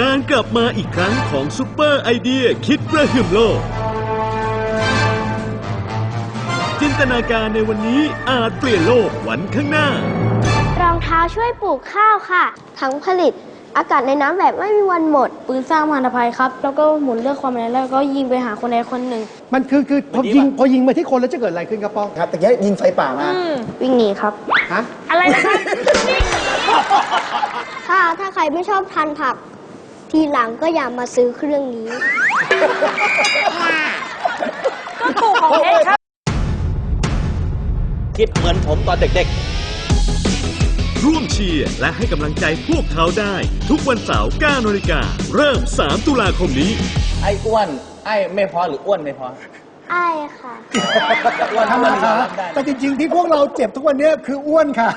การกลับมาอีกครั้งของซุปเปอร์ไอเดียคิดกระหึ่มโลก จินตนาการในวันนี้อาจเปลี่ยนโลกวันข้างหน้า รองเท้าช่วยปลูกข้าวค่ะ ทั้งผลิต อากาศในน้ำแบบไม่มีวันหมด ปืนสร้างมารภัยครับ แล้วก็หมุนเลือกความแรงแล้วก็ยิงไปหาคนใดคนหนึ่ง มันคือคือพอยิงพอยิงมาที่คนแล้วจะเกิดอะไรขึ้นครับป้องครับตะกี้ยิงไฟป่ามาวิ่งหนีครับฮะอะไรนะครับ ถ้าถ้าใครไม่ชอบทานผัก ทีหลังก็อย่ามาซื้อเครื่องนี้ ก็ถูกของเอ็กครับ คิดเหมือนผมตอนเด็กร่วมเชียร์และให้กำลังใจพวกเขาได้ ทุกวันเสาร์9นาฬิกาเริ่ม 3 ตุลาคมนี้ ๆ ไอ้อ้วน ไอ้ไม่พอหรืออ้วนไม่พอไอ้ค่ะ อ้วนทำอ้ไมวนคะรับได้แต่จริง ๆ ที่พวกเราเจ็บทุกวันเนี้ยคืออ้วนค่ะ